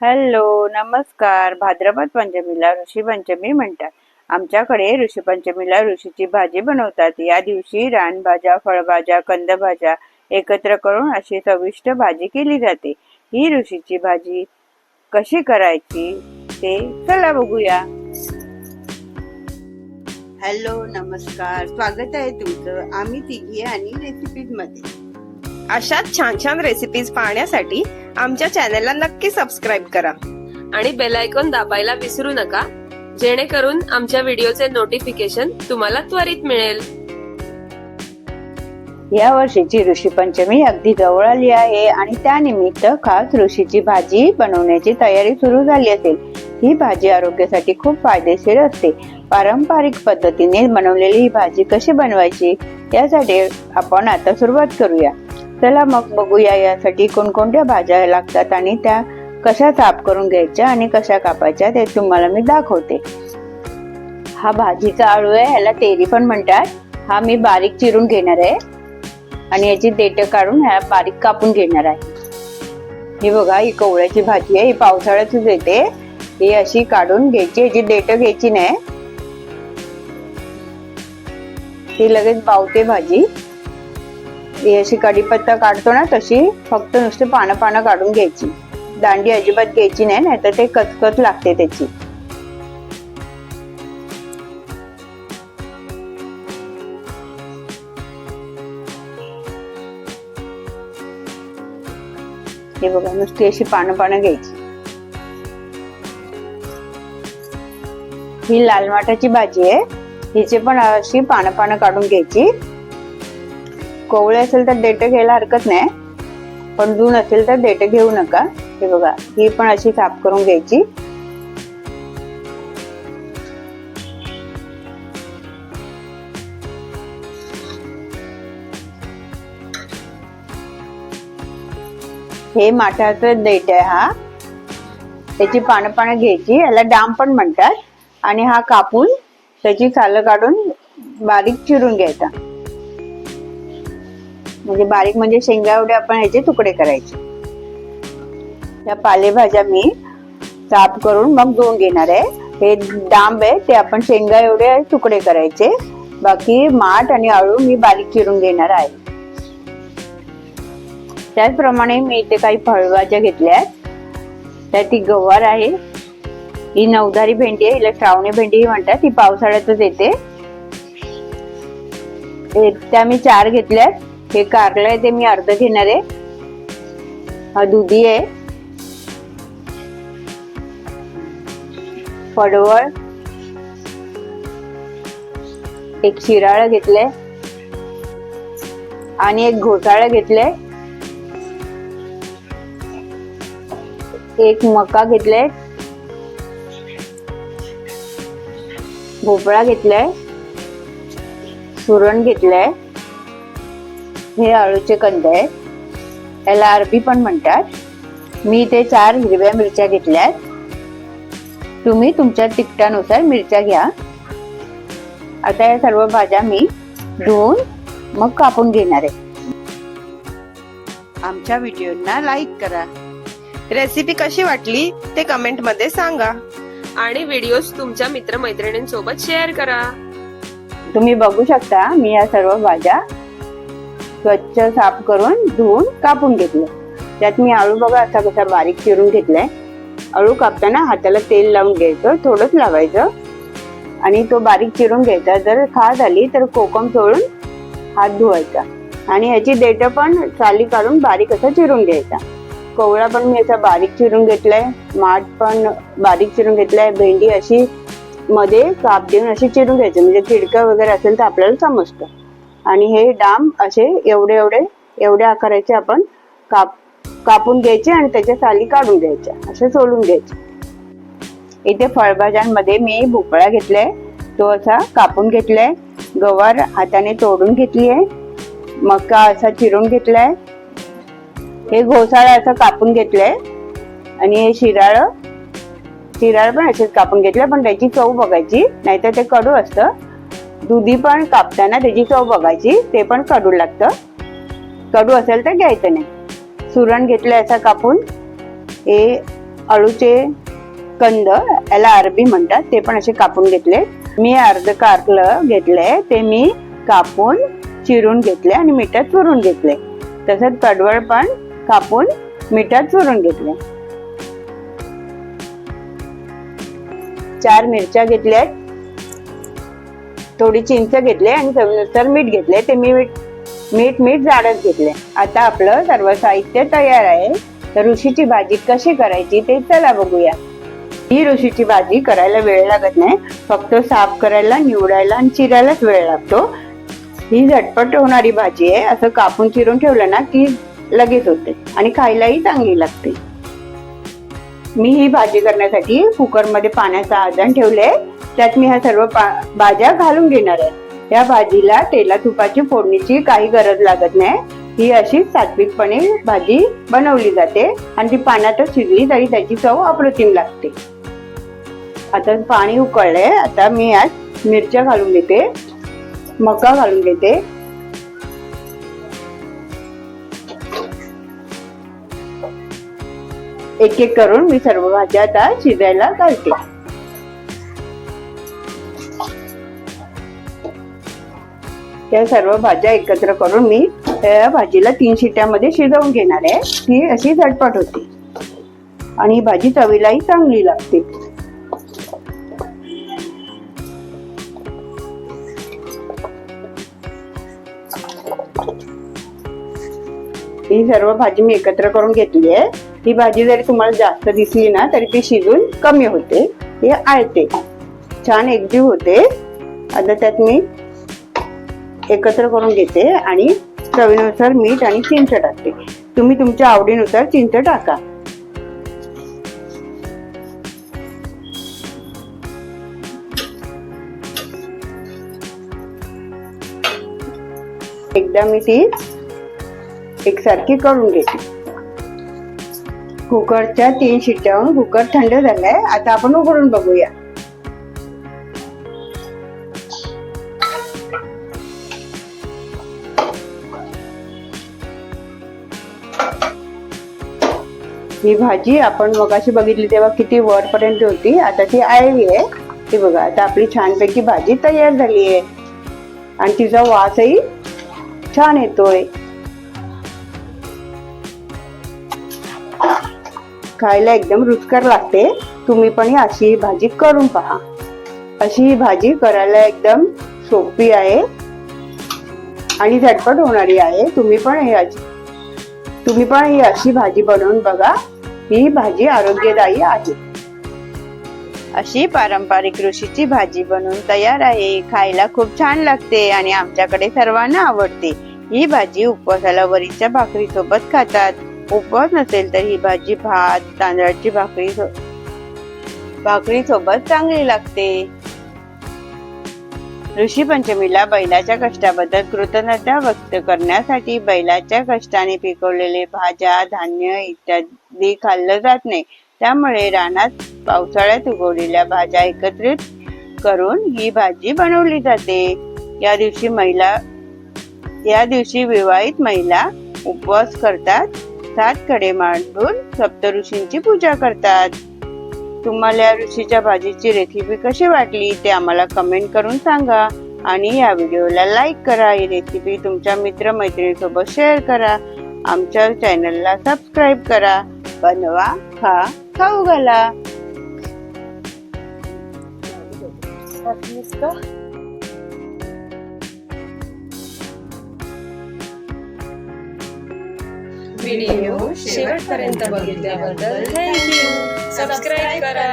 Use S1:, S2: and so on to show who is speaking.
S1: Hello नमस्कार. भाद्रपद पंचमीला ऋषी पंचमी म्हणतात. आमच्याकडे ऋषी पंचमीला ऋषीची भाजी बनवतात. या दिवशी रानभाज्या फळभाज्या कंदभाज्या एकत्र करून अशी चविष्ट भाजी केली जाते. ही ऋषीची भाजी कशी करायची ते चला बघूया. हॅलो नमस्कार. स्वागत आहे तुमचं आम्ही तिघी आणि रेसिपीजमध्ये
S2: अशाच छान छान रेसिपीज पाहण्यासाठी आमच्या चॅनलला नक्की सबस्क्राईब करा.
S3: आणि बेल आयकॉन दाबायला विसरू नका जेणेकरून आमच्या व्हिडिओचे नोटिफिकेशन तुम्हाला त्वरित मिळेल.
S1: या वर्षीची ऋषी पंचमी अगदी जवळ आली आहे आणि त्यानिमित्त खास ऋषीची भाजी बनवण्याची तयारी सुरू झाली असेल. ही भाजी आरोग्यासाठी खूप फायदेशीर असते. पारंपरिक पद्धतीने बनवलेली ही भाजी कशी बनवायची यासाठी आपण आता सुरुवात करूया. चला मग बघूया यासाठी कोणकोणत्या भाज्या लागतात आणि त्या कशा साफ करून घ्यायच्या आणि कशा कापायच्या ते तुम्हाला मी दाखवते. हा भाजीचा आळू आहे ह्याला तेरी पण म्हणतात. हा मी बारीक चिरून घेणार आहे. आणि याची देठ काढून ह्या बारीक कापून घेणार आहे. ही बघा ही कोवळ्याची भाजी आहे ही पावसाळ्यातच येते. ही अशी काढून घ्यायची याची देठ घ्यायची नाही. ही लगेच पावते भाजी. अशी कढीपत्ता काढतो ना तशी फक्त नुसती पानं पानं काढून घ्यायची. दांडी अजिबात घ्यायची नाही नाहीतर ते कचकच लागते त्याची. हे बघा नुसती अशी पानं पानं घ्यायची. ही लाल माठाची भाजी आहे. हिचे पण अशी पानं पानं काढून घ्यायची. कोवळे असेल तर देठ घ्यायला हरकत नाही. पण जून असेल तर देठ घेऊ नका. हे बघा ही पण अशी साफ करून घ्यायची. हे माठाचं देठ आहे हा. त्याची पानं पानं घ्यायची. याला डाम पण म्हणतात. आणि हा कापून त्याची सालं काढून बारीक चिरून घ्यायचा. म्हणजे बारीक म्हणजे शेंगा एवढे आपण ह्याचे तुकडे करायचे. या पालेभाज्या मी साफ करून मग धुवून घेणार आहे. हे डांब आहे ते आपण शेंगा एवढे तुकडे करायचे. बाकी माठ आणि आळू मी बारीक चिरून घेणार आहे. त्याचप्रमाणे मी इथे काही फळभाज्या घेतल्या आहेत. त्यात ती गवार आहे. ही नवधारी भेंडी आहे हिला श्रावणी भेंडी ही म्हणतात ही पावसाळ्यातच येते. त्या मी चार घेतल्यात हे कारलं आहे ते मी अर्ध घेणार आहे. हा दुधी आहे. पडवळ एक शिराळ घेतलंय. आणि एक घोटाळा घेतलंय. एक मका घेतलाय. भोपळा घेतलाय. सुरण घेतलाय. हे आळूचे कंद आहेत. याला अरबी पण म्हणतात. मी ते चार हिरव्या मिरच्या घेतल्यात तुम्ही तुमच्या तिखटानुसार मिरच्या घ्या. आता या सर्व भाज्या मी धुवून मग कापून घेणार आहे. आमच्या व्हिडिओना लाईक करा.
S2: रेसिपी कशी वाटली ते कमेंटमध्ये सांगा.
S3: आणि व्हिडिओज तुमच्या मित्रमैत्रिणींसोबत शेअर करा.
S1: तुम्ही बघू शकता मी या सर्व भाज्या स्वच्छ साफ करून धुवून कापून घेतले. त्यात मी आळू बघा असा कसा बारीक चिरून घेतलाय. आळू कापताना हाताला तेल लावून घ्यायचं थोडंच लावायचं. आणि तो बारीक चिरून घ्यायचा. जर खा झाली तर कोकम सोडून हात धुवायचा. आणि ह्याची देठ पण साली काढून बारीक असं चिरून घ्यायचा. कोवळा पण मी असा बारीक चिरून घेतलाय. माठ पण बारीक चिरून घेतलाय. भेंडी अशी मध्ये काप देऊन अशी चिरून घ्यायची. म्हणजे खिडकं वगैरे असेल तर आपल्याला समजतं. आणि हे डाम असे एवढे एवढे एवढ्या आकाराचे आपण काप कापून घ्यायचे आणि त्याच्या साली काढून घ्यायच्या. असे सोलून घ्यायचे. इथे फळभाज्यांमध्ये मी भोपळा घेतलाय. तो असा कापून घेतलाय. गवार हाताने तोडून घेतली आहे मका असा चिरून घेतलाय. हे घोसाळा असं कापून घेतलंय. आणि हे शिराळ शिराळ पण असेच कापून घेतलं पण त्याची चव बघायची. नाहीतर ते कडू असतं. दुधी पण कापताना त्याची चव बघायची ते पण कडू लागतं. कडू असेल तर घ्यायचं नाही. सुरण घेतलं असं कापून हे अळूचे कंद याला अरबी म्हणतात ते पण असे कापून घेतले. मी अर्ध कारलं घेतले ते मी कापून चिरून घेतले आणि मिठात चुरून घेतले तसंच कडवळ पण कापून मिठात चुरून घेतले चार मिरच्या घेतल्या थोडी चिंच घेतले आणि चवीनुसार मीठ घेतले ते मी मीठ मीठ मीठ जाडच घेतले आता आपलं सर्व साहित्य तयार आहे. तर ऋषीची भाजी कशी करायची ते चला बघूया. ही ऋषीची भाजी करायला वेळ लागत नाही. फक्त साफ करायला निवडायला आणि चिरायलाच वेळ लागतो. ही झटपट होणारी भाजी आहे. असं कापून चिरून ठेवलं ना की लगेच होते. आणि खायलाही चांगली लागते. मी ही भाजी करण्यासाठी कुकरमध्ये पाण्याचं आदान ठेवले त्यात मी ह्या सर्व पा- भाज्या घालून घेणार आहे. या भाजीला तेला तुपाची फोडणीची काही गरज लागत नाही. ही अशी सात्विकपणे भाजी बनवली जाते आणि ती पाण्यातच शिजली तरी त्याची चव अप्रतिम लागते. आता पाणी उकळले आता मी यात मिरच्या घालून घेते मका घालून घेते एक एक करून मी सर्व भाज्या आता शिजायला घालते. त्या सर्व भाज्या एकत्र करून मी त्या भाजीला तीन शिट्यामध्ये शिजवून घेणार आहे. ती अशी झटपट होती. आणि ही भाजी चवीलाही चांगली लागते. ही सर्व भाजी मी एकत्र करून घेतली आहे. ही भाजी जरी तुम्हाला जास्त दिसली ना तरी ती शिजून कमी होते. हे आळते. छान एकजीव होते. आता त्यात मी एकत्र करून घेते आणि चवीनुसार मीठ आणि चिंच टाकते. तुम्ही तुमच्या आवडीनुसार चिंच टाका. एकदा मी ती एकसारखी करून घेते. कुकरच्या तीन शिट्ट्यावरून कुकर थंड झालाय. आता आपण उघडून बघूया. ही भाजी आपण मगाशी बघितली तेव्हा किती वरपर्यंत होती. आता ती आळली आहे. ती बघा आता आपली छानपैकी भाजी तयार झाली आहे. आणि तिचा वासही छान येतोय. खायला एकदम रुचकर लागते. तुम्ही पण ही अशी ही भाजी करून पहा. अशी ही भाजी करायला एकदम सोपी आहे. आणि झटपट होणारी आहे. तुम्ही पण हे अशी- तुम्ही पण ही अशी भाजी बनवून बघा. ही भाजी आरोग्यदायी आहे. अशी पारंपरिक ऋषीची भाजी बनवून तयार आहे. खायला खूप छान लागते आणि आमच्याकडे सर्वांना आवडते. ही भाजी उपवासाला वरीच्या भाकरी सोबत खातात. उपवास नसेल तर ही भाजी भात तांदळाची भाकरी सो- भाकरी सोबत चांगली लागते. ऋषी पंचमीला बैलाच्या कष्टाबद्दल कृतज्ञता व्यक्त करण्यासाठी बैलाच्या कष्टाने पिकवलेले भाज्या धान्य इत्यादी खाल्लं जात नाही. त्यामुळे रानात पावसाळ्यात उगवलेल्या भाज्या एकत्रित करून ही भाजी बनवली जाते. या दिवशी महिला या दिवशी विवाहित महिला उपवास करतात. सात कडे मांडून सप्तऋषींची पूजा करतात. तुम्हाला या ऋषीच्या भाजीची रेसिपी कशी वाटली ते आम्हाला कमेंट करून सांगा. आणि या व्हिडिओला लाईक करा. ही रेसिपी तुमच्या मित्रमैत्रिणीसोबत शेअर करा. आमच्या चॅनलला सबस्क्राईब करा. बनवा खा खाऊ घाला.
S3: व्हिडिओ शेवटपर्यंत बघितल्याबद्दल थँक्यू सबस्क्राईब करा.